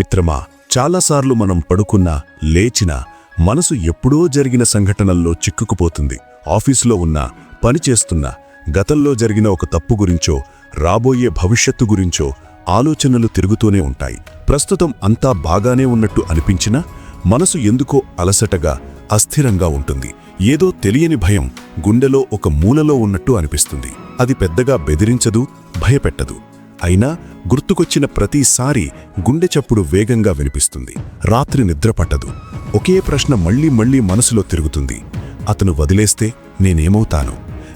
మిత్రమా చాలాసార్లు మనం పడుకున్నా లేచినా మనసు ఎప్పుడో జరిగిన సంఘటనల్లో చిక్కుకుపోతుంది. ఆఫీసులో ఉన్నా పనిచేస్తున్నా గతంలో జరిగిన ఒక తప్పు గురించో రాబోయే భవిష్యత్తు గురించో ఆలోచనలు తిరుగుతూనే ఉంటాయి. ప్రస్తుతం అంతా బాగానే ఉన్నట్టు అనిపించినా మనసు ఎందుకో అలసటగా అస్థిరంగా ఉంటుంది. ఏదో తెలియని భయం గుండెలో ఒక మూలలో ఉన్నట్టు అనిపిస్తుంది. అది పెద్దగా బెదిరించదు భయపెట్టదు. అయినా గుర్తుకొచ్చిన ప్రతిసారి గుండె చప్పుడు వేగంగా వినిపిస్తుంది. రాత్రి నిద్రపట్టదు ఒకే ప్రశ్న మళ్ళీ మళ్ళీ మనసులో తిరుగుతుంది. అతను వదిలేస్తే నేనేమవుతాను?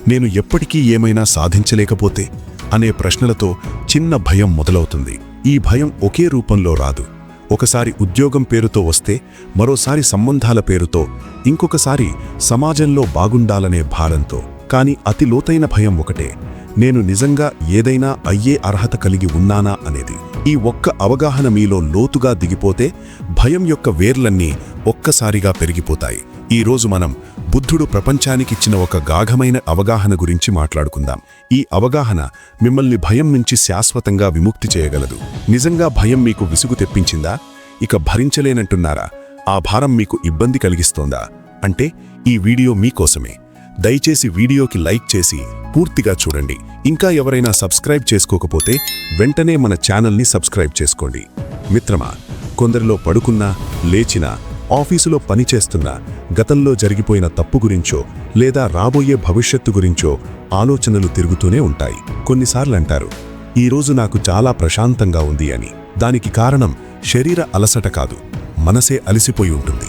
నేను ఎప్పటికీ ఏమైనా సాధించలేకపోతే? అనే ప్రశ్నలతో చిన్న భయం మొదలవుతుంది. ఈ భయం ఒకే రూపంలో రాదు. ఒకసారి ఉద్యోగం పేరుతో వస్తే మరోసారి సంబంధాల పేరుతో ఇంకొకసారి సమాజంలో బాగుండాలనే భారంతో. కాని అతి లోతైన భయం ఒకటే. నేను నిజంగా ఏదైనా అయ్యే అర్హత కలిగి ఉన్నానా అనేది. ఈ ఒక్క అవగాహన మీలో లోతుగా దిగిపోతే భయం యొక్క వేర్లన్నీ ఒక్కసారిగా పెరిగిపోతాయి. ఈరోజు మనం బుద్ధుడు ప్రపంచానికిచ్చిన ఒక గాఘమైన అవగాహన గురించి మాట్లాడుకుందాం. ఈ అవగాహన మిమ్మల్ని భయం నుంచి శాశ్వతంగా విముక్తి చేయగలదు. నిజంగా భయం మీకు విసుగు తెప్పించిందా? ఇక భరించలేనంటున్నారా? ఆ భారం మీకు ఇబ్బంది కలిగిస్తోందా? అంటే ఈ వీడియో మీకోసమే. దయచేసి వీడియోకి లైక్ చేసి పూర్తిగా చూడండి. ఇంకా ఎవరైనా సబ్స్క్రైబ్ చేసుకోకపోతే వెంటనే మన ఛానల్ని సబ్స్క్రైబ్ చేసుకోండి. మిత్రమా కొందరిలో పడుకున్నా లేచినా ఆఫీసులో పనిచేస్తున్నా గతంలో జరిగిపోయిన తప్పు గురించో లేదా రాబోయే భవిష్యత్తు గురించో ఆలోచనలు తిరుగుతూనే ఉంటాయి. కొన్నిసార్లు అంటారు ఈరోజు నాకు చాలా ప్రశాంతంగా ఉంది అని. దానికి కారణం శరీర అలసట కాదు మనసే అలసిపోయి ఉంటుంది.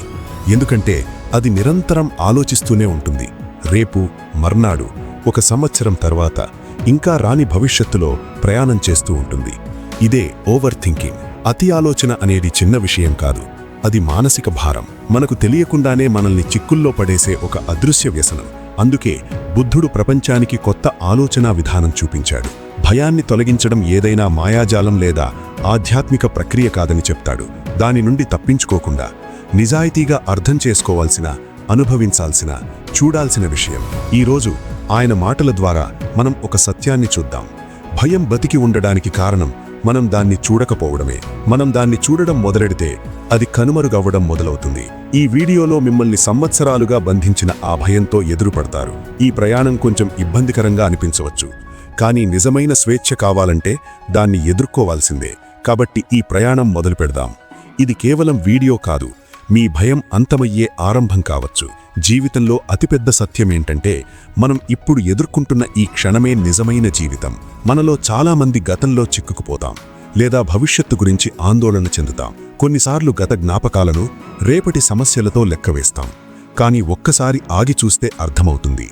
ఎందుకంటే అది నిరంతరం ఆలోచిస్తూనే ఉంటుంది. రేపు మర్నాడు ఒక సంవత్సరం తర్వాత ఇంకా రాని భవిష్యత్తులో ప్రయాణం చేస్తూ ఉంటుంది. ఇదే ఓవర్ థింకింగ్ అతి ఆలోచన అనేది చిన్న విషయం కాదు. అది మానసిక భారం. మనకు తెలియకుండానే మనల్ని చిక్కుల్లో పడేసే ఒక అదృశ్య వ్యసనం. అందుకే బుద్ధుడు ప్రపంచానికి కొత్త ఆలోచనా విధానం చూపించాడు. భయాన్ని తొలగించడం ఏదైనా మాయాజాలం లేదా ఆధ్యాత్మిక ప్రక్రియ కాదని చెప్తాడు. దాని నుండి తప్పించుకోకుండా నిజాయితీగా అర్థం చేసుకోవాల్సిన అనుభవించాల్సిన చూడాల్సిన విషయం. ఈరోజు ఆయన మాటల ద్వారా మనం ఒక సత్యాన్ని చూద్దాం. భయం బతికి ఉండడానికి కారణం మనం దాన్ని చూడకపోవడమే. మనం దాన్ని చూడడం మొదలెడితే అది కనుమరుగవ్వడం మొదలవుతుంది. ఈ వీడియోలో మిమ్మల్ని సంవత్సరాలుగా బంధించిన ఆ భయంతో ఎదురుపడతారు. ఈ ప్రయాణం కొంచెం ఇబ్బందికరంగా అనిపించవచ్చు. కానీ నిజమైన స్వేచ్ఛ కావాలంటే దాన్ని ఎదుర్కోవాల్సిందే. కాబట్టి ఈ ప్రయాణం మొదలు పెడదాం ఇది కేవలం వీడియో కాదు. మీ భయం అంతమయ్యే ఆరంభం కావచ్చు. జీవితంలో అతిపెద్ద సత్యమేంటంటే మనం ఇప్పుడు ఎదుర్కొంటున్న ఈ క్షణమే నిజమైన జీవితం. మనలో చాలామంది గతంలో చిక్కుకుపోతాం లేదా భవిష్యత్తు గురించి ఆందోళన చెందుతాం. కొన్నిసార్లు గత జ్ఞాపకాలను రేపటి సమస్యలతో లెక్కవేస్తాం కానీ ఒక్కసారి ఆగి చూస్తే అర్థమవుతుంది.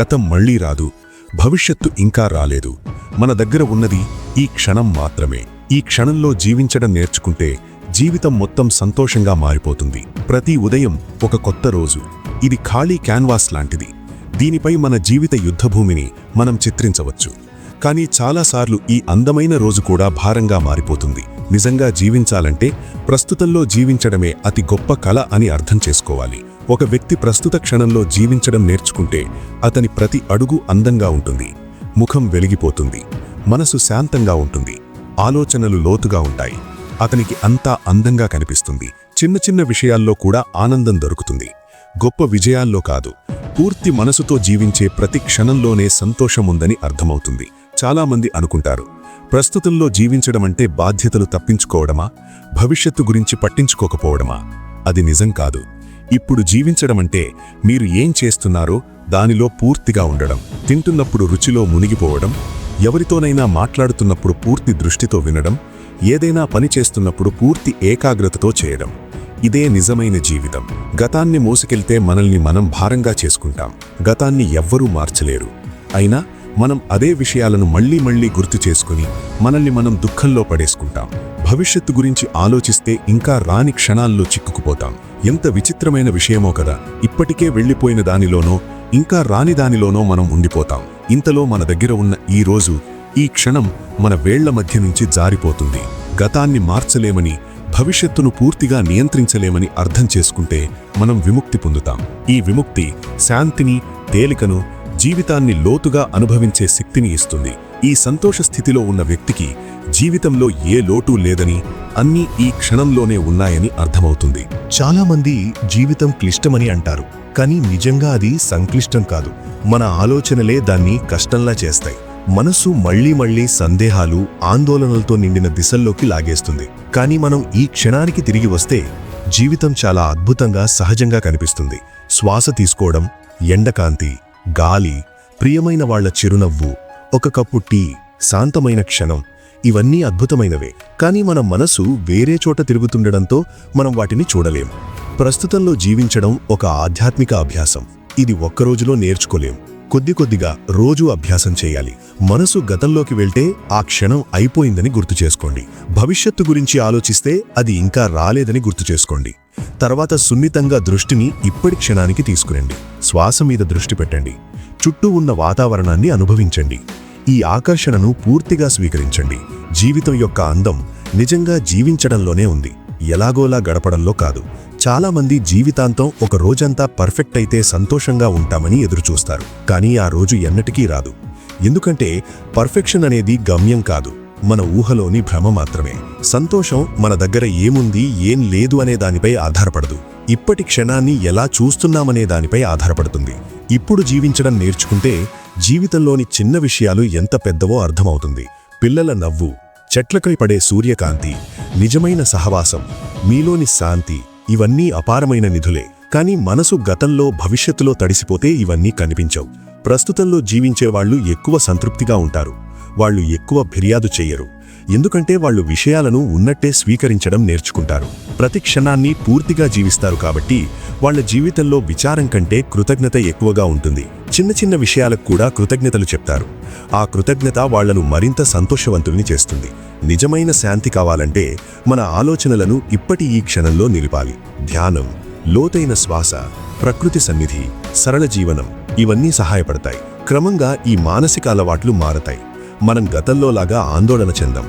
గతం మళ్ళీ రాదు భవిష్యత్తు ఇంకా రాలేదు. మన దగ్గర ఉన్నది ఈ క్షణం మాత్రమే. ఈ క్షణంలో జీవించడం నేర్చుకుంటే జీవితం మొత్తం సంతోషంగా మారిపోతుంది. ప్రతి ఉదయం ఒక కొత్త రోజు. ఇది ఖాళీ క్యాన్వాస్ లాంటిది. దీనిపై మన జీవిత యుద్ధభూమిని మనం చిత్రించవచ్చు. కానీ చాలాసార్లు ఈ అందమైన రోజు కూడా భారంగా మారిపోతుంది. నిజంగా జీవించాలంటే ప్రస్తుతంలో జీవించడమే అతి గొప్ప కళ అని అర్థం చేసుకోవాలి. ఒక వ్యక్తి ప్రస్తుత క్షణంలో జీవించడం నేర్చుకుంటే అతని ప్రతి అడుగు అందంగా ఉంటుంది. ముఖం వెలిగిపోతుంది. మనసు శాంతంగా ఉంటుంది. ఆలోచనలు లోతుగా ఉంటాయి. అతనికి అంతా అందంగా కనిపిస్తుంది. చిన్న చిన్న విషయాల్లో కూడా ఆనందం దొరుకుతుంది. గొప్ప విజయాల్లో కాదు పూర్తి మనసుతో జీవించే ప్రతి క్షణంలోనే సంతోషముందని అర్థమవుతుంది. చాలామంది అనుకుంటారు ప్రస్తుతంలో జీవించడమంటే బాధ్యతలు తప్పించుకోవడమా? భవిష్యత్తు గురించి పట్టించుకోకపోవడమా? అది నిజం కాదు. ఇప్పుడు జీవించడమంటే మీరు ఏం చేస్తున్నారో దానిలో పూర్తిగా ఉండడం తింటున్నప్పుడు రుచిలో మునిగిపోవడం ఎవరితోనైనా మాట్లాడుతున్నప్పుడు పూర్తి దృష్టితో వినడం ఏదైనా పని చేస్తున్నప్పుడు పూర్తి ఏకాగ్రతతో చేయడం. ఇదే నిజమైన జీవితం. గతాన్ని మోసుకెళ్తే మనల్ని మనం భారంగా చేసుకుంటాం. గతాన్ని ఎవ్వరూ మార్చలేరు. అయినా మనం అదే విషయాలను మళ్ళీ మళ్ళీ గుర్తు చేసుకుని మనల్ని మనం దుఃఖంలో పడేసుకుంటాం. భవిష్యత్తు గురించి ఆలోచిస్తే ఇంకా రాని క్షణాల్లో చిక్కుకుపోతాం. ఎంత విచిత్రమైన విషయమో కదా ఇప్పటికే వెళ్ళిపోయిన దానిలోనో ఇంకా రాని దానిలోనో మనం ఉండిపోతాం. ఇంతలో మన దగ్గర ఉన్న ఈ రోజు ఈ క్షణం మన వేళ్ళ మధ్య నుంచి జారిపోతుంది. గతాన్ని మార్చలేమని భవిష్యత్తును పూర్తిగా నియంత్రించలేమని అర్థం చేసుకుంటే మనం విముక్తి పొందుతాం. ఈ విముక్తి శాంతిని తేలికను జీవితాన్ని లోతుగా అనుభవించే శక్తిని ఇస్తుంది. ఈ సంతోష స్థితిలో ఉన్న వ్యక్తికి జీవితంలో ఏ లోటు లేదని అన్నీ ఈ క్షణంలోనే ఉన్నాయని అర్థమవుతుంది. చాలామంది జీవితం క్లిష్టమని అంటారు కానీ నిజంగా అది సంక్లిష్టం కాదు. మన ఆలోచనలే దాన్ని కష్టంలా చేస్తాయి. మనసు మళ్ళీ మళ్ళీ సందేహాలు ఆందోళనలతో నిండిన దిశల్లోకి లాగేస్తుంది. కానీ మనం ఈ క్షణానికి తిరిగి వస్తే జీవితం చాలా అద్భుతంగా సహజంగా కనిపిస్తుంది. శ్వాస తీసుకోవడం ఎండకాంతి గాలి ప్రియమైన వాళ్ళ చిరునవ్వు ఒక కప్పు టీ శాంతమైన క్షణం ఇవన్నీ అద్భుతమైనవే. కానీ మన మనసు వేరే చోట తిరుగుతుండడంతో మనం వాటిని చూడలేం. ప్రస్తుతంలో జీవించడం ఒక ఆధ్యాత్మిక అభ్యాసం. ఇది ఒక్కరోజులో నేర్చుకోలేం. కొద్ది కొద్దిగా రోజూ అభ్యాసం చేయాలి. మనసు గతంలోకి వెళ్తే ఆ క్షణం అయిపోయిందని గుర్తు చేసుకోండి. భవిష్యత్తు గురించి ఆలోచిస్తే అది ఇంకా రాలేదని గుర్తు చేసుకోండి. తర్వాత సున్నితంగా దృష్టిని ఇప్పటి క్షణానికి తీసుకురండి. శ్వాస మీద దృష్టి పెట్టండి. చుట్టూ ఉన్న వాతావరణాన్ని అనుభవించండి. ఈ ఆకర్షణను పూర్తిగా స్వీకరించండి. జీవితం యొక్క అందం నిజంగా జీవించడంలోనే ఉంది. ఎలాగోలా గడపడంలో కాదు. చాలామంది జీవితాంతం ఒక రోజంతా పర్ఫెక్ట్ అయితే సంతోషంగా ఉంటామని ఎదురుచూస్తారు. కానీ ఆ రోజు ఎన్నటికీ రాదు. ఎందుకంటే పర్ఫెక్షన్ అనేది గమ్యం కాదు. మన ఊహలోని భ్రమ మాత్రమే. సంతోషం మన దగ్గర ఏముంది ఏం లేదు అనే దానిపై ఆధారపడదు. ఇప్పటి క్షణాన్ని ఎలా చూస్తున్నామనే దానిపై ఆధారపడుతుంది. ఇప్పుడు జీవించడం నేర్చుకుంటే జీవితంలోని చిన్న విషయాలు ఎంత పెద్దవో అర్థమవుతుంది. పిల్లల నవ్వు చెట్లకై పడే సూర్యకాంతి నిజమైన సహవాసం మీలోని శాంతి ఇవన్నీ అపారమైన నిధులే. కానీ మనసు గతంలో భవిష్యత్తులో తడిసిపోతే ఇవన్నీ కనిపించవు. ప్రస్తుతంలో జీవించేవాళ్ళు ఎక్కువ సంతృప్తిగా ఉంటారు. వాళ్ళు ఎక్కువ ఫిర్యాదు చెయ్యరు ఎందుకంటే వాళ్ళు విషయాలను ఉన్నట్టే స్వీకరించడం నేర్చుకుంటారు. ప్రతి క్షణాన్ని పూర్తిగా జీవిస్తారు కాబట్టి వాళ్ళ జీవితంలో విచారం కంటే కృతజ్ఞత ఎక్కువగా ఉంటుంది. చిన్న చిన్న విషయాలకు కూడా కృతజ్ఞతలు చెప్తారు. ఆ కృతజ్ఞత వాళ్ళను మరింత సంతోషవంతుల్ని చేస్తుంది. నిజమైన శాంతి కావాలంటే మన ఆలోచనలను ఇప్పటి ఈ క్షణంలో నిలిపాలి. ధ్యానం లోతైన శ్వాస ప్రకృతి సన్నిధి సరళ జీవనం ఇవన్నీ సహాయపడతాయి. క్రమంగా ఈ మానసిక అలవాట్లు మారతాయి. మనం గతంలోలాగా ఆందోళన చెందాం.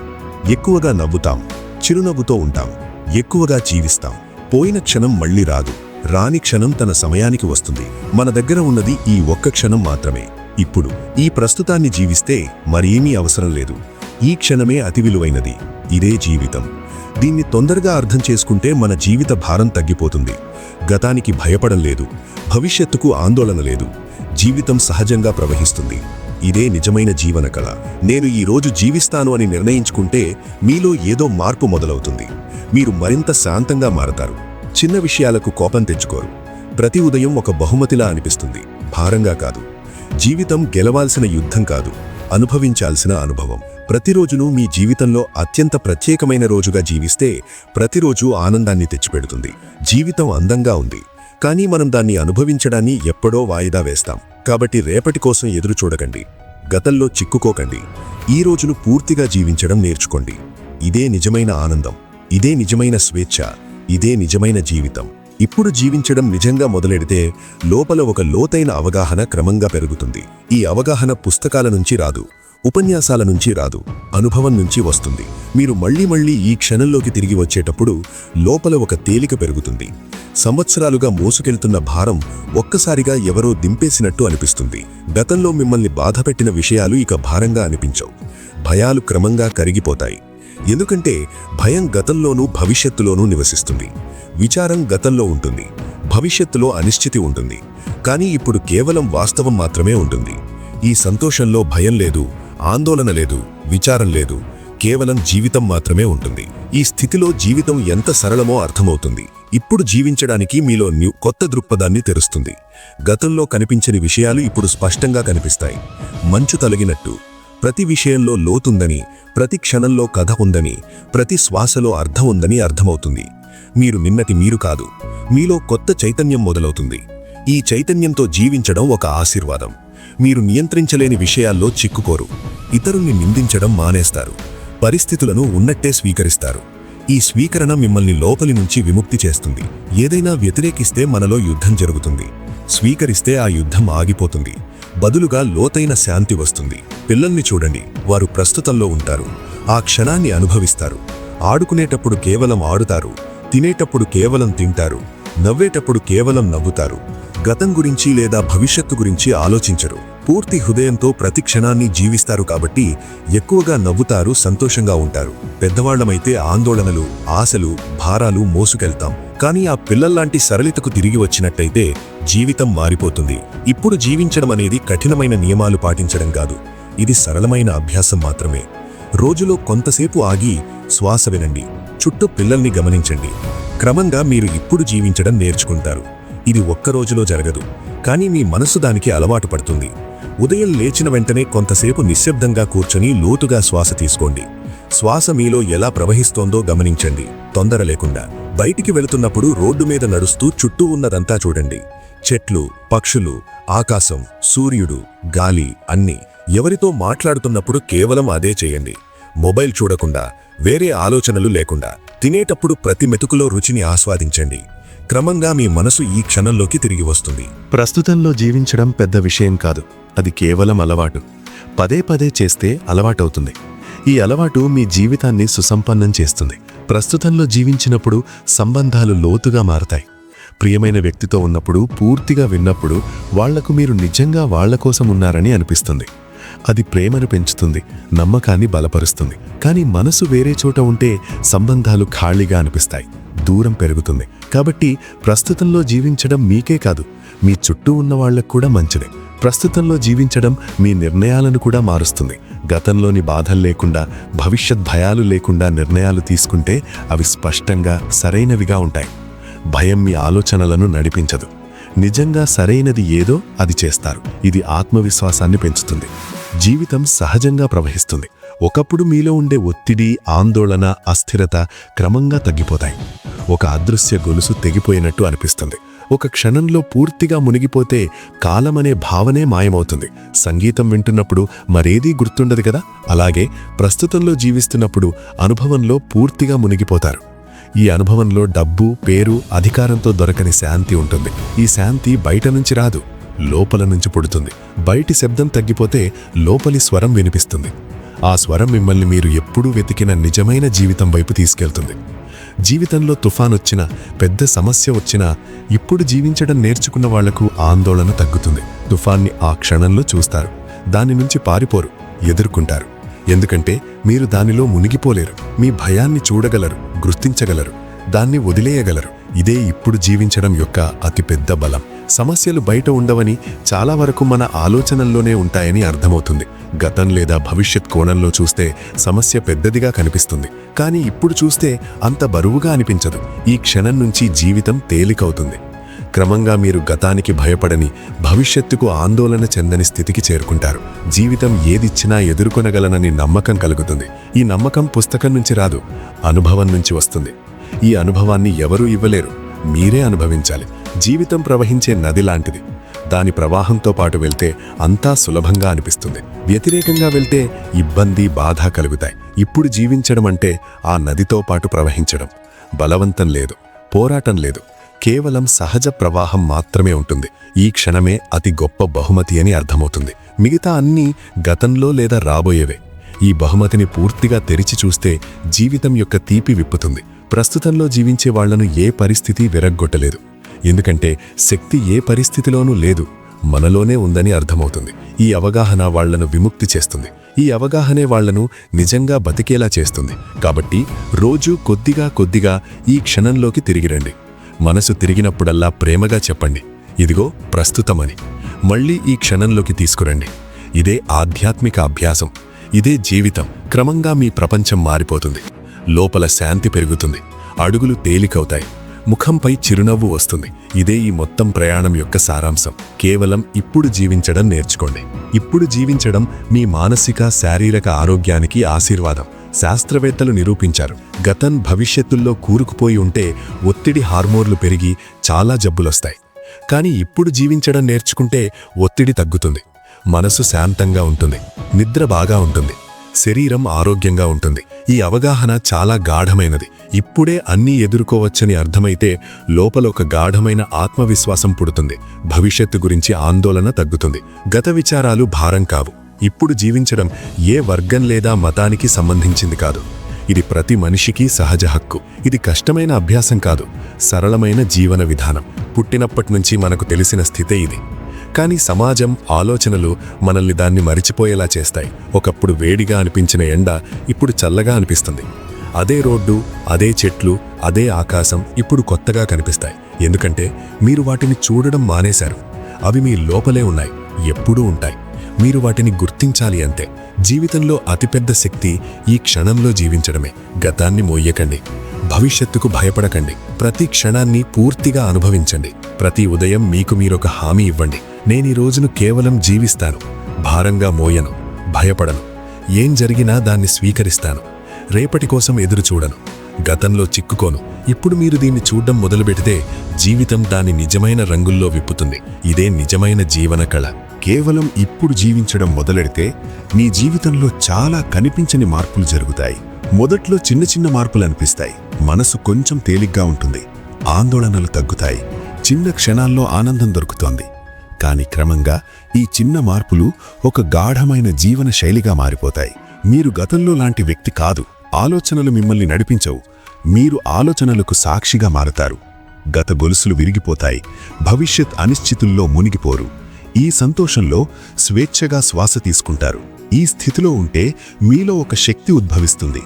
ఎక్కువగా నవ్వుతాం చిరునవ్వుతో ఉంటాం ఎక్కువగా జీవిస్తాం. పోయిన క్షణం మళ్ళీ రాదు రాని క్షణం తన సమయానికి వస్తుంది. మన దగ్గర ఉన్నది ఈ ఒక్క క్షణం మాత్రమే. ఇప్పుడు ఈ ప్రస్తుతాన్ని జీవిస్తే మరేమీ అవసరం లేదు. ఈ క్షణమే అతి విలువైనది. ఇదే జీవితం. దీన్ని తొందరగా అర్థం చేసుకుంటే మన జీవిత భారం తగ్గిపోతుంది. గతానికి భయపడం లేదు. భవిష్యత్తుకు ఆందోళన లేదు. జీవితం సహజంగా ప్రవహిస్తుంది. ఇదే నిజమైన జీవన కళ. నేను ఈ రోజు జీవిస్తాను అని నిర్ణయించుకుంటే మీలో ఏదో మార్పు మొదలవుతుంది. మీరు మరింత శాంతంగా మారతారు. చిన్న విషయాలకు కోపం తెచ్చుకోరు. ప్రతి ఉదయం ఒక బహుమతిలా అనిపిస్తుంది. భారంగా కాదు. జీవితం గెలవాల్సిన యుద్ధం కాదు. అనుభవించాల్సిన అనుభవం. ప్రతిరోజును మీ జీవితంలో అత్యంత ప్రత్యేకమైన రోజుగా జీవిస్తే ప్రతిరోజు ఆనందాన్ని తెచ్చిపెడుతుంది. జీవితం అందంగా ఉంది. కానీ మనం దాన్ని అనుభవించడాన్ని ఎప్పుడో వాయిదా వేస్తాం. కాబట్టి రేపటి కోసం ఎదురు చూడకండి. గతంలో చిక్కుకోకండి. ఈ రోజును పూర్తిగా జీవించడం నేర్చుకోండి. ఇదే నిజమైన ఆనందం. ఇదే నిజమైన స్వేచ్ఛ. ఇదే నిజమైన జీవితం. ఇప్పుడు జీవించడం నిజంగా మొదలెడితే లోపల ఒక లోతైన అవగాహన క్రమంగా పెరుగుతుంది. ఈ అవగాహన పుస్తకాల నుంచి రాదు. ఉపన్యాసాల నుంచి రాదు అనుభవం నుంచి వస్తుంది. మీరు మళ్ళీ మళ్ళీ ఈ క్షణంలోకి తిరిగి వచ్చేటప్పుడు లోపల ఒక తేలిక పెరుగుతుంది. సంవత్సరాలుగా మోసుకెళ్తున్న భారం ఒక్కసారిగా ఎవరో దింపేసినట్టు అనిపిస్తుంది. గతంలో మిమ్మల్ని బాధపెట్టిన విషయాలు ఇక భారంగా అనిపించవు. భయాలు క్రమంగా కరిగిపోతాయి. ఎందుకంటే భయం గతంలోనూ భవిష్యత్తులోనూ నివసిస్తుంది. విచారం గతంలో ఉంటుంది. భవిష్యత్తులో అనిశ్చితి ఉంటుంది. కానీ ఇప్పుడు కేవలం వాస్తవం మాత్రమే ఉంటుంది. ఈ సంతోషంలో భయం లేదు ఆందోళన లేదు విచారం లేదు. కేవలం జీవితం మాత్రమే ఉంటుంది. ఈ స్థితిలో జీవితం ఎంత సరళమో అర్థమవుతుంది. ఇప్పుడు జీవించడానికి మీలో న్యూ కొత్త దృక్పథాన్ని తెరుస్తుంది. గతంలో కనిపించని విషయాలు ఇప్పుడు స్పష్టంగా కనిపిస్తాయి. మంచు తొలగినట్టు. ప్రతి విషయంలో లోతుందని ప్రతి క్షణంలో కథ ఉందని ప్రతి శ్వాసలో అర్థం ఉందని అర్థమవుతుంది. మీరు నిన్నటి మీరు కాదు. మీలో కొత్త చైతన్యం మొదలవుతుంది. ఈ చైతన్యంతో జీవించడం ఒక ఆశీర్వాదం. మీరు నియంత్రించలేని విషయాల్లో చిక్కుకోరు. ఇతరుల్ని నిందించడం మానేస్తారు. పరిస్థితులను ఉన్నట్టే స్వీకరిస్తారు. ఈ స్వీకరణ మిమ్మల్ని లోపలి నుంచి విముక్తి చేస్తుంది. ఏదైనా వ్యతిరేకిస్తే మనలో యుద్ధం జరుగుతుంది. స్వీకరిస్తే ఆ యుద్ధం ఆగిపోతుంది. బదులుగా లోతైన శాంతి వస్తుంది. పిల్లల్ని చూడండి. వారు ప్రస్తుతంలో ఉంటారు. ఆ క్షణాన్ని అనుభవిస్తారు. ఆడుకునేటప్పుడు కేవలం ఆడుతారు. తినేటప్పుడు కేవలం తింటారు. నవ్వేటప్పుడు కేవలం నవ్వుతారు. గతం గురించి లేదా భవిష్యత్తు గురించి ఆలోచించరు. పూర్తి హృదయంతో ప్రతి క్షణాన్ని జీవిస్తారు కాబట్టి ఎక్కువగా నవ్వుతారు సంతోషంగా ఉంటారు. పెద్దవాళ్ళమైతే ఆందోళనలు ఆశలు భారాలు మోసుకెళ్తాం. కానీ ఆ పిల్లల్లాంటి సరళితకు తిరిగి వచ్చినట్టయితే జీవితం మారిపోతుంది. ఇప్పుడు జీవించడం అనేది కఠినమైన నియమాలు పాటించడం కాదు. ఇది సరళమైన అభ్యాసం మాత్రమే. రోజులో కొంతసేపు ఆగి శ్వాస వినండి. చుట్టూ పిల్లల్ని గమనించండి. క్రమంగా మీరు ఇప్పుడు జీవించడం నేర్చుకుంటారు. ఇది ఒక్క రోజులో జరగదు. కానీ మీ మనసు దానికి అలవాటు పడుతుంది. ఉదయం లేచిన వెంటనే కొంతసేపు నిశ్శబ్దంగా కూర్చొని లోతుగా శ్వాస తీసుకోండి. శ్వాస మీలో ఎలా ప్రవహిస్తోందో గమనించండి. తొందర లేకుండా. బయటికి వెళుతున్నప్పుడు రోడ్డు మీద నడుస్తూ చుట్టూ ఉన్నదంతా చూడండి. చెట్లు పక్షులు ఆకాశం సూర్యుడు గాలి అన్నీ. ఎవరితో మాట్లాడుతున్నప్పుడు కేవలం అదే చేయండి. మొబైల్ చూడకుండా వేరే ఆలోచనలు లేకుండా తినేటప్పుడు ప్రతి మెతుకులో రుచిని ఆస్వాదించండి. క్రమంగా మీ మనసు ఈ క్షణంలోకి తిరిగి వస్తుంది. ప్రస్తుతంలో జీవించడం పెద్ద విషయం కాదు. అది కేవలం అలవాటు. పదే పదే చేస్తే అలవాటవుతుంది. ఈ అలవాటు మీ జీవితాన్ని సుసంపన్నం చేస్తుంది. ప్రస్తుతంలో జీవించినప్పుడు సంబంధాలు లోతుగా మారతాయి. ప్రియమైన వ్యక్తితో ఉన్నప్పుడు పూర్తిగా విన్నప్పుడు వాళ్ళకు మీరు నిజంగా వాళ్ళ కోసం ఉన్నారని అనిపిస్తుంది. అది ప్రేమను పెంచుతుంది నమ్మకాన్ని బలపరుస్తుంది. కానీ మనసు వేరే చోట ఉంటే సంబంధాలు ఖాళీగా అనిపిస్తాయి. దూరం పెరుగుతుంది. కాబట్టి ప్రస్తుతంలో జీవించడం మీకే కాదు మీ చుట్టూ ఉన్న వాళ్ళకు కూడా మంచిదే. ప్రస్తుతంలో జీవించడం మీ నిర్ణయాలను కూడా మారుస్తుంది. గతంలోని బాధలు లేకుండా భవిష్యత్ భయాలు లేకుండా నిర్ణయాలు తీసుకుంటే అవి స్పష్టంగా సరైనవిగా ఉంటాయి. భయం మీ ఆలోచనలను నడిపించదు. నిజంగా సరైనది ఏదో అది చేస్తారు. ఇది ఆత్మవిశ్వాసాన్ని పెంచుతుంది. జీవితం సహజంగా ప్రవహిస్తుంది. ఒకప్పుడు మీలో ఉండే ఒత్తిడి ఆందోళన అస్థిరత క్రమంగా తగ్గిపోతాయి. ఒక అదృశ్య గొలుసు తెగిపోయినట్టు అనిపిస్తుంది. ఒక క్షణంలో పూర్తిగా మునిగిపోతే కాలమనే భావనే మాయమవుతుంది. సంగీతం వింటున్నప్పుడు మరేదీ గుర్తుండదు కదా? అలాగే ప్రస్తుతంలో జీవిస్తున్నప్పుడు అనుభవంలో పూర్తిగా మునిగిపోతారు. ఈ అనుభవంలో డబ్బు పేరు అధికారంతో దొరకని శాంతి ఉంటుంది. ఈ శాంతి బయట నుంచి రాదు. లోపల నుంచి పుడుతుంది. బయటి శబ్దం తగ్గిపోతే లోపలి స్వరం వినిపిస్తుంది. ఆ స్వరం మిమ్మల్ని మీరు ఎప్పుడూ వెతికిన నిజమైన జీవితం వైపు తీసుకెళ్తుంది. జీవితంలో తుఫాన్ వచ్చినా పెద్ద సమస్య వచ్చినా ఇప్పుడు జీవించడం నేర్చుకున్న వాళ్ళకు ఆందోళన తగ్గుతుంది. తుఫాన్ని ఆ క్షణంలో చూస్తారు. దాని నుంచి పారిపోరు ఎదుర్కొంటారు. ఎందుకంటే మీరు దానిలో మునిగిపోలేరు. మీ భయాన్ని చూడగలరు గుర్తించగలరు. దాన్ని వదిలేయగలరు. ఇదే ఇప్పుడు జీవించడం యొక్క అతిపెద్ద బలం. సమస్యలు బయట ఉండవని చాలా వరకు మన ఆలోచనల్లోనే ఉంటాయని అర్థమవుతుంది. గతం లేదా భవిష్యత్ కోణంలో చూస్తే సమస్య పెద్దదిగా కనిపిస్తుంది. కానీ ఇప్పుడు చూస్తే అంత బరువుగా అనిపించదు. ఈ క్షణం నుంచి జీవితం తేలికవుతుంది. క్రమంగా మీరు గతానికి భయపడని భవిష్యత్తుకు ఆందోళన చెందని స్థితికి చేరుకుంటారు. జీవితం ఏదిచ్చినా ఎదుర్కొనగలనని నమ్మకం కలుగుతుంది. ఈ నమ్మకం పుస్తకం నుంచి రాదు. అనుభవం నుంచి వస్తుంది. ఈ అనుభవాన్ని ఎవరూ ఇవ్వలేరు. మీరే అనుభవించాలి. జీవితం ప్రవహించే నది లాంటిది. దాని ప్రవాహంతో పాటు వెళ్తే అంతా సులభంగా అనిపిస్తుంది. వ్యతిరేకంగా వెళ్తే ఇబ్బంది బాధ కలుగుతాయి. ఇప్పుడు జీవించడం అంటే ఆ నదితో పాటు ప్రవహించడం. బలవంతం లేదు. పోరాటం లేదు. కేవలం సహజ ప్రవాహం మాత్రమే ఉంటుంది. ఈ క్షణమే అతి గొప్ప బహుమతి అని అర్థమవుతుంది. మిగతా అన్నీ గతంలో లేదా రాబోయేవే. ఈ బహుమతిని పూర్తిగా తెరిచి చూస్తే జీవితం యొక్క తీపి విప్పుతుంది. ప్రస్తుతంలో జీవించే వాళ్ళను ఏ పరిస్థితి విరగ్గొట్టలేదు. ఎందుకంటే శక్తి ఏ పరిస్థితిలోనూ లేదు మనలోనే ఉందని అర్థమవుతుంది. ఈ అవగాహన వాళ్ళను విముక్తి చేస్తుంది. ఈ అవగాహనే వాళ్ళను నిజంగా బతికేలా చేస్తుంది. కాబట్టి రోజూ కొద్దిగా కొద్దిగా ఈ క్షణంలోకి తిరిగిరండి మనసు తిరిగినప్పుడల్లా ప్రేమగా చెప్పండి. ఇదిగో ప్రస్తుతమని. మళ్ళీ ఈ క్షణంలోకి తీసుకురండి. ఇదే ఆధ్యాత్మిక అభ్యాసం. ఇదే జీవితం. క్రమంగా మీ ప్రపంచం మారిపోతుంది. లోపల శాంతి పెరుగుతుంది. అడుగులు తేలికవుతాయి. ముఖంపై చిరునవ్వు వస్తుంది. ఇదే ఈ మొత్తం ప్రయాణం యొక్క సారాంశం. కేవలం ఇప్పుడు జీవించడం నేర్చుకోండి. ఇప్పుడు జీవించడం మీ మానసిక శారీరక ఆరోగ్యానికి ఆశీర్వాదం. శాస్త్రవేత్తలు నిరూపించారు. గతం భవిష్యత్తుల్లో కూరుకుపోయి ఉంటే ఒత్తిడి హార్మోన్లు పెరిగి చాలా జబ్బులొస్తాయి. కానీ ఇప్పుడు జీవించడం నేర్చుకుంటే ఒత్తిడి తగ్గుతుంది. మనసు శాంతంగా ఉంటుంది. నిద్ర బాగా ఉంటుంది. శరీరం ఆరోగ్యంగా ఉంటుంది. ఈ అవగాహన చాలా గాఢమైనది. ఇప్పుడే అన్నీ ఎదుర్కోవచ్చని అర్థమైతే లోపల ఒక గాఢమైన ఆత్మవిశ్వాసం పుడుతుంది. భవిష్యత్తు గురించి ఆందోళన తగ్గుతుంది. గత విచారాలు భారం కావు. ఇప్పుడు జీవించడం ఏ వర్గం లేదా మతానికి సంబంధించింది కాదు. ఇది ప్రతి మనిషికి సహజ హక్కు. ఇది కష్టమైన అభ్యాసం కాదు. సరళమైన జీవన విధానం. పుట్టినప్పటి నుంచి మనకు తెలిసిన స్థితే ఇది. కానీ సమాజం ఆలోచనలు మనల్ని దాన్ని మరిచిపోయేలా చేస్తాయి. ఒకప్పుడు వేడిగా అనిపించిన ఎండ ఇప్పుడు చల్లగా అనిపిస్తుంది. అదే రోడ్డు అదే చెట్లు అదే ఆకాశం ఇప్పుడు కొత్తగా కనిపిస్తాయి. ఎందుకంటే మీరు వాటిని చూడడం మానేశారు. అవి మీ లోపలే ఉన్నాయి ఎప్పుడూ ఉంటాయి. మీరు వాటిని గుర్తించాలి అంతే. జీవితంలో అతిపెద్ద శక్తి ఈ క్షణంలో జీవించడమే. గతాన్ని మోయకండి. భవిష్యత్తుకు భయపడకండి. ప్రతి క్షణాన్ని పూర్తిగా అనుభవించండి. ప్రతి ఉదయం మీకు మీరొక హామీ ఇవ్వండి. నేను ఈ రోజును కేవలం జీవిస్తాను భారంగా మోయను భయపడను. ఏం జరిగినా దాన్ని స్వీకరిస్తాను. రేపటి కోసం ఎదురు చూడను. గతంలో చిక్కుకోను. ఇప్పుడు మీరు దీన్ని చూడ్డం మొదలుపెడితే జీవితం దాని నిజమైన రంగుల్లో విప్పుతుంది. ఇదే నిజమైన జీవన కళ. కేవలం ఇప్పుడు జీవించడం మొదలెడితే మీ జీవితంలో చాలా కనిపించని మార్పులు జరుగుతాయి. మొదట్లో చిన్న చిన్న మార్పులు అనిపిస్తాయి. మనసు కొంచెం తేలిగ్గా ఉంటుంది. ఆందోళనలు తగ్గుతాయి. చిన్న క్షణాల్లో ఆనందం దొరుకుతోంది. కానీ క్రమంగా ఈ చిన్న మార్పులు ఒక గాఢమైన జీవన శైలిగా మారిపోతాయి. మీరు గతంలో లాంటి వ్యక్తి కాదు. ఆలోచనలు మిమ్మల్ని నడిపించవు. మీరు ఆలోచనలకు సాక్షిగా మారతారు. గత గొలుసులు విరిగిపోతాయి. భవిష్యత్ అనిశ్చితుల్లో మునిగిపోరు. ఈ సంతోషంలో స్వేచ్ఛగా శ్వాస తీసుకుంటారు. ఈ స్థితిలో ఉంటే మీలో ఒక శక్తి ఉద్భవిస్తుంది.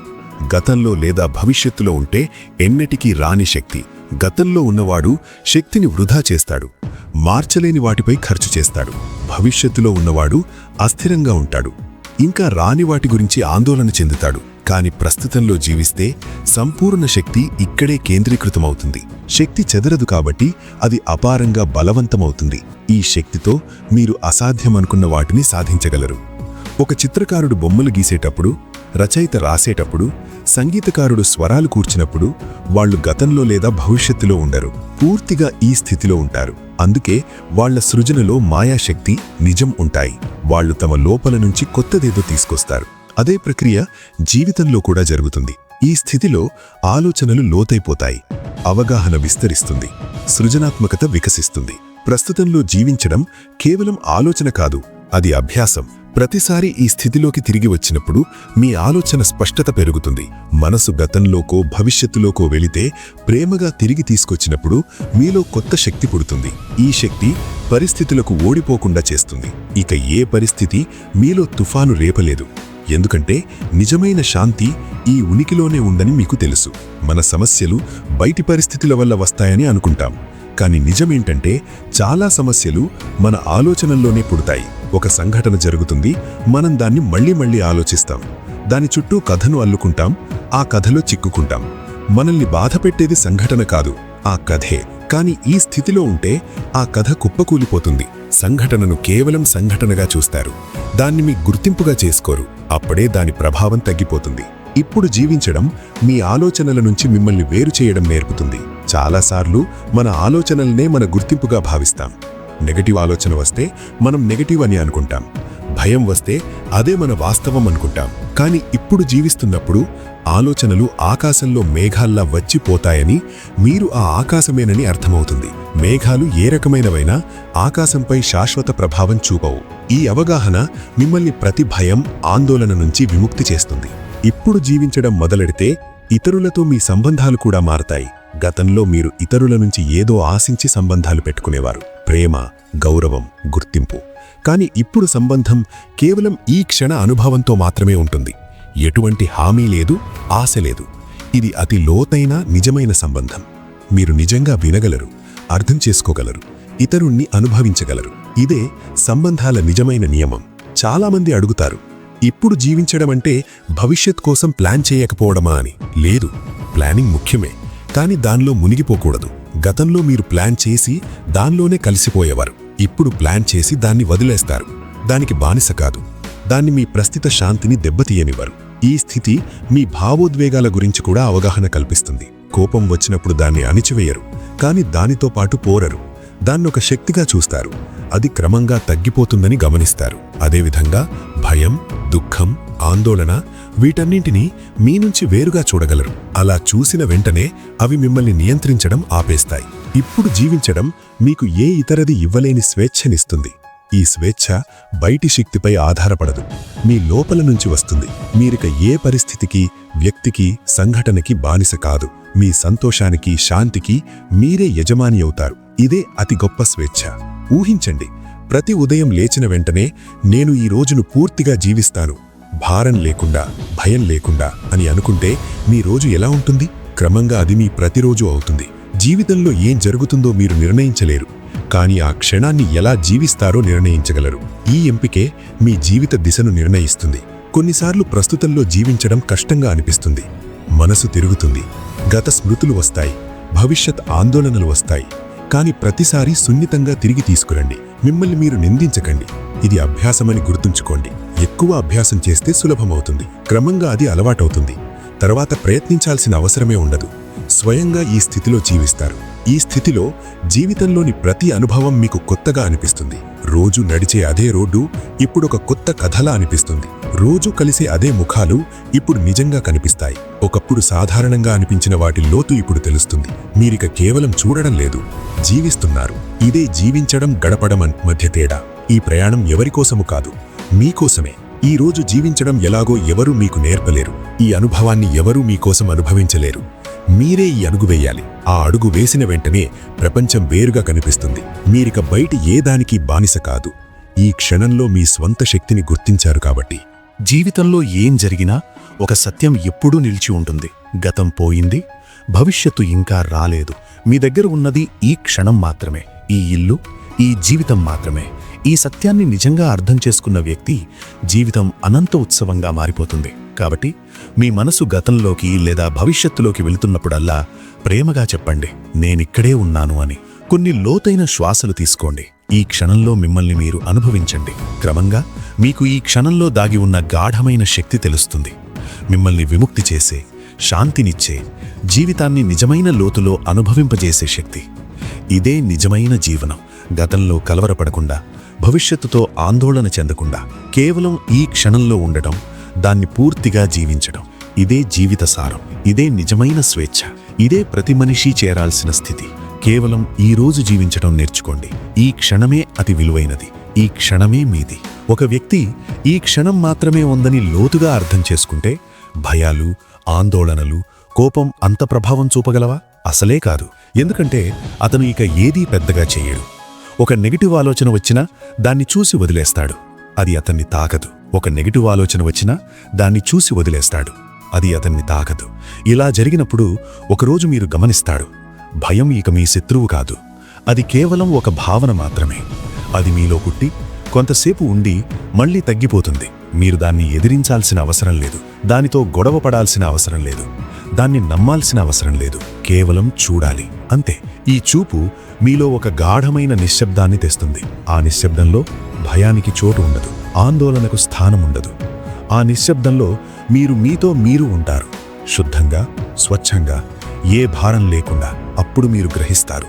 గతంలో లేదా భవిష్యత్తులో ఉంటే ఎన్నటికీ రాని శక్తి. గతంలో ఉన్నవాడు శక్తిని వృధా చేస్తాడు. మార్చలేని వాటిపై ఖర్చు చేస్తాడు. భవిష్యత్తులో ఉన్నవాడు అస్థిరంగా ఉంటాడు. ఇంకా రాని వాటి గురించి ఆందోళన చెందుతాడు. కాని ప్రస్తుతంలో జీవిస్తే సంపూర్ణ శక్తి ఇక్కడే కేంద్రీకృతమవుతుంది. శక్తి చెదరదు కాబట్టి అది అపారంగా బలవంతమవుతుంది. ఈ శక్తితో మీరు అసాధ్యమనుకున్న వాటిని సాధించగలరు. ఒక చిత్రకారుడు బొమ్మలు గీసేటప్పుడు రచయిత రాసేటప్పుడు సంగీతకారుడు స్వరాలు కూర్చినప్పుడు వాళ్ళు గతంలో లేదా భవిష్యత్తులో ఉండరు. పూర్తిగా ఈ స్థితిలో ఉంటారు. అందుకే వాళ్ళ సృజనలో మాయాశక్తి నిజం ఉంటాయి. వాళ్ళు తమ లోపల నుంచి కొత్తదేదో తీసుకొస్తారు. అదే ప్రక్రియ జీవితంలో కూడా జరుగుతుంది. ఈ స్థితిలో ఆలోచనలు లోతైపోతాయి. అవగాహన విస్తరిస్తుంది. సృజనాత్మకత వికసిస్తుంది. ప్రస్తుతంలో జీవించడం కేవలం ఆలోచన కాదు అది అభ్యాసం. ప్రతిసారి ఈ స్థితిలోకి తిరిగి వచ్చినప్పుడు మీ ఆలోచన స్పష్టత పెరుగుతుంది. మనసు గతంలోకో భవిష్యత్తులోకో వెళితే ప్రేమగా తిరిగి తీసుకొచ్చినప్పుడు మీలో కొత్త శక్తి పుడుతుంది. ఈ శక్తి పరిస్థితులకు ఓడిపోకుండా చేస్తుంది. ఇక ఏ పరిస్థితి మీలో తుఫాను రేపలేదు. ఎందుకంటే నిజమైన శాంతి ఈ ఉనికిలోనే ఉందని మీకు తెలుసు. మన సమస్యలు బయటి పరిస్థితుల వల్ల వస్తాయని అనుకుంటాం. కానీ నిజమేంటంటే చాలా సమస్యలు మన ఆలోచనల్లోనే పుడతాయి. ఒక సంఘటన జరుగుతుంది. మనం దాన్ని మళ్ళీ మళ్ళీ ఆలోచిస్తాం. దాని చుట్టూ కథను అల్లుకుంటాం. ఆ కథలో చిక్కుకుంటాం. మనల్ని బాధపెట్టేది సంఘటన కాదు. ఆ కథే. కాని ఈ స్థితిలో ఉంటే ఆ కథ కుప్పకూలిపోతుంది. సంఘటనను కేవలం సంఘటనగా చూస్తారు. దాన్ని మీ గుర్తింపుగా చేసుకోరు. అప్పుడే దాని ప్రభావం తగ్గిపోతుంది. ఇప్పుడు జీవించడం మీ ఆలోచనల నుంచి మిమ్మల్ని వేరు చేయడం నేర్పుతుంది. చాలాసార్లు మన ఆలోచనలనే మన గుర్తింపుగా భావిస్తాం. నెగటివ్ ఆలోచన వస్తే మనం నెగటివ్ అని అనుకుంటాం. భయం వస్తే అదే మన వాస్తవం అనుకుంటాం. కానీ ఇప్పుడు జీవిస్తున్నప్పుడు ఆలోచనలు ఆకాశంలో మేఘాల్లా వచ్చిపోతాయని మీరు ఆ ఆకాశమేనని అర్థమవుతుంది. మేఘాలు ఏ రకమైనవైనా ఆకాశంపై శాశ్వత ప్రభావం చూపవు. ఈ అవగాహన మిమ్మల్ని ప్రతి భయం ఆందోళన నుంచి విముక్తి చేస్తుంది. ఇప్పుడు జీవించడం మొదలెడితే ఇతరులతో మీ సంబంధాలు కూడా మారతాయి. గతంలో మీరు ఇతరుల నుంచి ఏదో ఆశించి సంబంధాలు పెట్టుకునేవారు. ప్రేమ గౌరవం గుర్తింపు. కానీ ఇప్పుడు సంబంధం కేవలం ఈ క్షణ అనుభవంతో మాత్రమే ఉంటుంది. ఎటువంటి హామీ లేదు ఆశ లేదు. ఇది అతి లోతైన నిజమైన సంబంధం. మీరు నిజంగా వినగలరు అర్థం చేసుకోగలరు ఇతరుణ్ణి అనుభవించగలరు. ఇదే సంబంధాల నిజమైన నియమం. చాలామంది అడుగుతారు ఇప్పుడు జీవించడం అంటే భవిష్యత్ కోసం ప్లాన్ చేయకపోవడమా? అని. లేదు ప్లానింగ్ ముఖ్యమే. కానీ దానిలో మునిగిపోకూడదు. గతంలో మీరు ప్లాన్ చేసి దానిలోనే కలిసిపోయేవారు. ఇప్పుడు ప్లాన్ చేసి దాన్ని వదిలేస్తారు. దానికి బానిస కాదు. దాన్ని మీ ప్రస్తుత శాంతిని దెబ్బతీయనివ్వరు. ఈ స్థితి మీ భావోద్వేగాల గురించి కూడా అవగాహన కల్పిస్తుంది. కోపం వచ్చినప్పుడు దాన్ని అణిచివేయరు. కానీ దానితో పాటు పోరరు. దాన్నొక శక్తిగా చూస్తారు. అది క్రమంగా తగ్గిపోతుందని గమనిస్తారు. అదేవిధంగా భయం దుఃఖం ఆందోళన వీటన్నింటినీ మీ నుంచి వేరుగా చూడగలరు. అలా చూసిన వెంటనే అవి మిమ్మల్ని నియంత్రించడం ఆపేస్తాయి. ఇప్పుడు జీవించడం మీకు ఏ ఇతరది ఇవ్వలేని స్వేచ్ఛనిస్తుంది. ఈ స్వేచ్ఛ బయటి శక్తిపై ఆధారపడదు. మీ లోపల నుంచి వస్తుంది. మీరిక ఏ పరిస్థితికి వ్యక్తికి సంఘటనకి బానిస కాదు. మీ సంతోషానికి శాంతికి మీరే యజమాని అవుతారు. ఇదే అతి గొప్ప స్వేచ్ఛ. ఊహించండి ప్రతి ఉదయం లేచిన వెంటనే నేను ఈ రోజును పూర్తిగా జీవిస్తాను. భారం లేకుండా భయం లేకుండా అని అనుకుంటే మీ రోజు ఎలా ఉంటుంది? క్రమంగా అది మీ ప్రతిరోజు అవుతుంది. జీవితంలో ఏం జరుగుతుందో మీరు నిర్ణయించలేరు. కానీ ఆ క్షణాన్ని ఎలా జీవిస్తారో నిర్ణయించగలరు. ఈ ఎంపికే మీ జీవిత దిశను నిర్ణయిస్తుంది. కొన్నిసార్లు ప్రస్తుతంలో జీవించడం కష్టంగా అనిపిస్తుంది. మనసు తిరుగుతుంది. గత స్మృతులు వస్తాయి. భవిష్యత్ ఆందోళనలు వస్తాయి. కానీ ప్రతిసారి సున్నితంగా తిరిగి తీసుకురండి. మిమ్మల్ని మీరు నిందించకండి. ఇది అభ్యాసమని గుర్తుంచుకోండి. ఎక్కువ అభ్యాసం చేస్తే సులభమవుతుంది. క్రమంగా అది అలవాటవుతుంది. తర్వాత ప్రయత్నించాల్సిన అవసరమే ఉండదు. స్వయంగా ఈ స్థితిలో జీవిస్తారు. ఈ స్థితిలో జీవితంలోని ప్రతి అనుభవం మీకు కొత్తగా అనిపిస్తుంది. రోజు నడిచే అదే రోడ్డు ఇప్పుడు ఒక కొత్త కథలా అనిపిస్తుంది. రోజు కలిసే అదే ముఖాలు ఇప్పుడు నిజంగా కనిపిస్తాయి. ఒకప్పుడు సాధారణంగా అనిపించిన వాటి లోతు ఇప్పుడు తెలుస్తుంది. మీరిక కేవలం చూడడం లేదు జీవిస్తున్నారు. ఇదే జీవించడం గడపడం మధ్య తేడా. ఈ ప్రయాణం ఎవరికోసము కాదు మీకోసమే ఈ రోజు జీవించడం ఎలాగో ఎవరూ మీకు నేర్పలేరు. ఈ అనుభవాన్ని ఎవరూ మీకోసం అనుభవించలేరు. మీరే ఈ అడుగు వేయాలి. ఆ అడుగు వేసిన వెంటనే ప్రపంచం వేరుగా కనిపిస్తుంది. మీరిక బయట ఏ దానికి బానిస కాదు. ఈ క్షణంలో మీ స్వంత శక్తిని గుర్తించారు కాబట్టి. జీవితంలో ఏం జరిగినా ఒక సత్యం ఎప్పుడూ నిలిచి ఉంటుంది. గతం పోయింది భవిష్యత్తు ఇంకా రాలేదు. మీ దగ్గర ఉన్నది ఈ క్షణం మాత్రమే ఈ ఇల్లు ఈ జీవితం మాత్రమే. ఈ సత్యాన్ని నిజంగా అర్థం చేసుకున్న వ్యక్తి జీవితం అనంత ఉత్సవంగా మారిపోతుంది. కాబట్టి మీ మనసు గతంలోకి లేదా భవిష్యత్తులోకి వెళుతున్నప్పుడల్లా ప్రేమగా చెప్పండి నేనిక్కడే ఉన్నాను అని. కొన్ని లోతైన శ్వాసలు తీసుకోండి. ఈ క్షణంలో మిమ్మల్ని మీరు అనుభవించండి. క్రమంగా మీకు ఈ క్షణంలో దాగి ఉన్న గాఢమైన శక్తి తెలుస్తుంది. మిమ్మల్ని విముక్తి చేసే శాంతినిచ్చే జీవితాన్ని నిజమైన లోతులో అనుభవింపజేసే శక్తి. ఇదే నిజమైన జీవనం. గతంలో కలవరపడకుండా భవిష్యత్తుతో ఆందోళన చెందకుండా కేవలం ఈ క్షణంలో ఉండటం దాన్ని పూర్తిగా జీవించడం. ఇదే జీవిత సారం. ఇదే నిజమైన స్వేచ్ఛ. ఇదే ప్రతి మనిషి చేరాల్సిన స్థితి. కేవలం ఈ రోజు జీవించడం నేర్చుకోండి. ఈ క్షణమే అతి విలువైనది. ఈ క్షణమే మీది. ఒక వ్యక్తి ఈ క్షణం మాత్రమే ఉందని లోతుగా అర్థం చేసుకుంటే భయాలు ఆందోళనలు కోపం అంత ప్రభావం చూపగలవా? అసలే కాదు. ఎందుకంటే అతను ఇక ఏదీ పెద్దగా చేయడు. ఒక నెగిటివ్ ఆలోచన వచ్చినా దాన్ని చూసి వదిలేస్తాడు. అది అతన్ని తాకదు. ఒక నెగిటివ్ ఆలోచన వచ్చినా దాన్ని చూసి వదిలేస్తాడు. అది అతన్ని తాకదు. ఇలా జరిగినప్పుడు ఒకరోజు మీరు గమనిస్తాడు. భయం ఇక మీ శత్రువు కాదు. అది కేవలం ఒక భావన మాత్రమే. అది మీలో పుట్టి కొంతసేపు ఉండి మళ్ళీ తగ్గిపోతుంది. మీరు దాన్ని ఎదిరించాల్సిన అవసరం లేదు. దానితో గొడవ పడాల్సిన అవసరం లేదు. దాన్ని నమ్మాల్సిన అవసరం లేదు. కేవలం చూడాలి. అంతే. ఈ చూపు మీలో ఒక గాఢమైన నిశ్శబ్దాన్ని తెస్తుంది. ఆ నిశ్శబ్దంలో భయానికి చోటు ఉండదు. ఆందోళనకు స్థానం ఉండదు. ఆ నిశ్శబ్దంలో మీరు మీతో మీరు ఉంటారు. శుద్ధంగా స్వచ్ఛంగా ఏ భారం లేకుండా అప్పుడు మీరు గ్రహిస్తారు.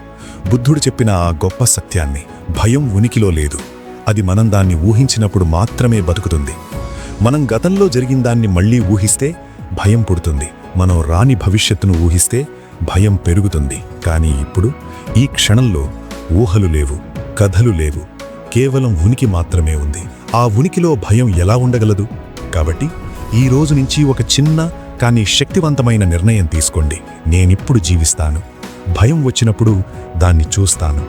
బుద్ధుడు చెప్పిన ఆ గొప్ప సత్యాన్ని భయం ఉనికిలో లేదు. అది మనం దాన్ని ఊహించినప్పుడు మాత్రమే బతుకుతుంది. మనం గతంలో జరిగిన దాన్ని మళ్ళీ ఊహిస్తే భయం పుడుతుంది. మనం రాని భవిష్యత్తును ఊహిస్తే భయం పెరుగుతుంది. కానీ ఇప్పుడు ఈ క్షణంలో ఊహలు లేవు కథలు లేవు. కేవలం ఉనికి మాత్రమే ఉంది. ఆ ఉనికిలో భయం ఎలా ఉండగలదు? కాబట్టి ఈ రోజు నుంచి ఒక చిన్న కానీ శక్తివంతమైన నిర్ణయం తీసుకోండి. నేనిప్పుడు జీవిస్తాను. భయం వచ్చినప్పుడు దాన్ని చూస్తాను.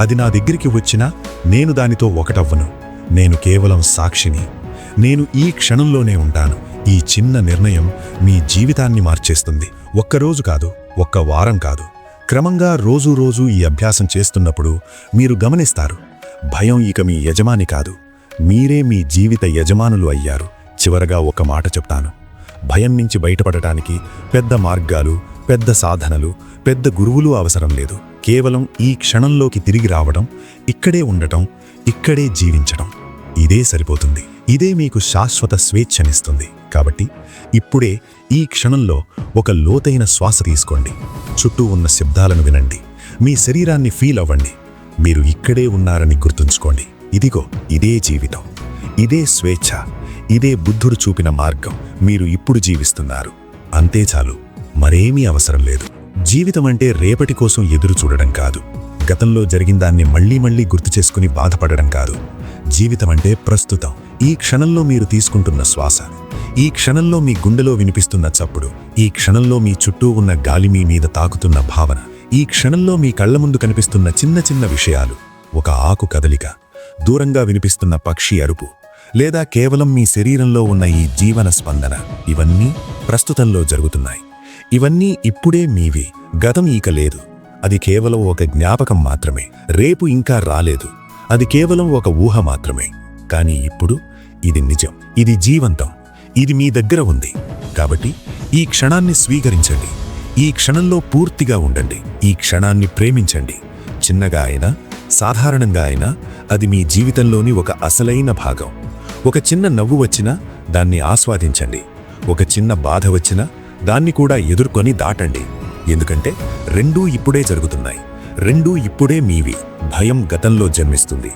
అది నా దగ్గరికి వచ్చినా నేను దానితో ఒకటవ్వను. నేను కేవలం సాక్షిని. నేను ఈ క్షణంలోనే ఉంటాను. ఈ చిన్న నిర్ణయం మీ జీవితాన్ని మార్చేస్తుంది. ఒక్కరోజు కాదు ఒక్క వారం కాదు. క్రమంగా రోజు రోజు ఈ అభ్యాసం చేస్తున్నప్పుడు మీరు గమనిస్తారు. భయం ఇక మీ యజమాని కాదు. మీరే మీ జీవిత యజమానులు అయ్యారు. చివరగా ఒక మాట చెప్తాను. భయం నుంచి బయటపడటానికి పెద్ద మార్గాలు పెద్ద సాధనలు పెద్ద గురువులు అవసరం లేదు. కేవలం ఈ క్షణంలోకి తిరిగి రావడం ఇక్కడే ఉండటం ఇక్కడే జీవించడం ఇదే సరిపోతుంది. ఇదే మీకు శాశ్వత స్వేచ్ఛనిస్తుంది. కాబట్టి ఇప్పుడే ఈ క్షణంలో ఒక లోతైన శ్వాస తీసుకోండి. చుట్టూ ఉన్న శబ్దాలను వినండి. మీ శరీరాన్ని ఫీల్ అవ్వండి. మీరు ఇక్కడే ఉన్నారని గుర్తుంచుకోండి. ఇదిగో ఇదే జీవితం. ఇదే స్వేచ్ఛ. ఇదే బుద్ధుడు చూపిన మార్గం మీరు ఇప్పుడు జీవిస్తున్నారు. అంతే చాలు మరేమీ అవసరం లేదు. జీవితం అంటే రేపటి కోసం ఎదురు చూడడం కాదు. గతంలో జరిగిన దాన్ని మళ్ళీ మళ్ళీ గుర్తు చేసుకుని బాధపడడం కాదు. జీవితం అంటే ప్రస్తుతం ఈ క్షణంలో మీరు తీసుకుంటున్న శ్వాస. ఈ క్షణంలో మీ గుండెలో వినిపిస్తున్న చప్పుడు ఈ క్షణంలో మీ చుట్టూ ఉన్న గాలి మీ మీద తాకుతున్న భావన ఈ క్షణంలో మీ కళ్ళ ముందు కనిపిస్తున్న చిన్న చిన్న విషయాలు. ఒక ఆకు కదలిక దూరంగా వినిపిస్తున్న పక్షి అరుపు లేదా కేవలం మీ శరీరంలో ఉన్న ఈ జీవన స్పందన ఇవన్నీ ప్రస్తుతంలో జరుగుతున్నాయి. ఇవన్నీ ఇప్పుడే మీవి. గతం ఇక లేదు. అది కేవలం ఒక జ్ఞాపకం మాత్రమే. రేపు ఇంకా రాలేదు. అది కేవలం ఒక ఊహ మాత్రమే. కానీ ఇప్పుడు ఇది నిజం. ఇది జీవంతం. ఇది మీ దగ్గర ఉంది. కాబట్టి ఈ క్షణాన్ని స్వీకరించండి. ఈ క్షణంలో పూర్తిగా ఉండండి. ఈ క్షణాన్ని ప్రేమించండి. చిన్నగా అయినా సాధారణంగా అయినా అది మీ జీవితంలోని ఒక అసలైన భాగం. ఒక చిన్న నవ్వు వచ్చినా దాన్ని ఆస్వాదించండి. ఒక చిన్న బాధ వచ్చినా దాన్ని కూడా ఎదుర్కొని దాటండి. ఎందుకంటే రెండూ ఇప్పుడే జరుగుతున్నాయి. రెండూ ఇప్పుడే మీవి. భయం గతంలో జన్మిస్తుంది.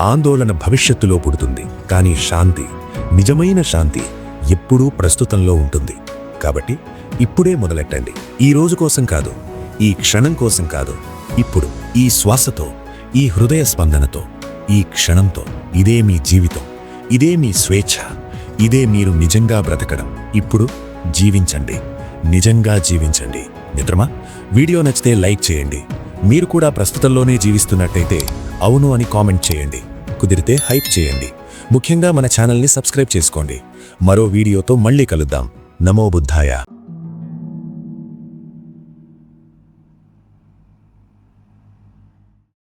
ఆందోళన భవిష్యత్తులో పుడుతుంది. కానీ శాంతి నిజమైన శాంతి ఎప్పుడూ ప్రస్తుతంలో ఉంటుంది. కాబట్టి ఇప్పుడే మొదలెట్టండి. ఈ రోజు కోసం కాదు ఈ క్షణం కోసం కాదు. ఇప్పుడు ఈ శ్వాసతో ఈ హృదయ స్పందనతో ఈ క్షణంతో ఇదే మీ జీవితం. ఇదే మీ స్వేచ్ఛ. ఇదే మీరు నిజంగా బ్రతకడం. ఇప్పుడు జీవించండి. నిజంగా జీవించండి. మిత్రమా వీడియో నచ్చితే లైక్ చేయండి. మీరు కూడా ప్రస్తుతంలోనే జీవిస్తున్నట్టయితే అవును అని కామెంట్ చేయండి. కుదిరితే హైప్ చేయండి. ముఖ్యంగా మన ఛానల్ని సబ్స్క్రైబ్ చేసుకోండి. మరో వీడియోతో మళ్ళీ కలుద్దాం. నమో బుద్ధాయ.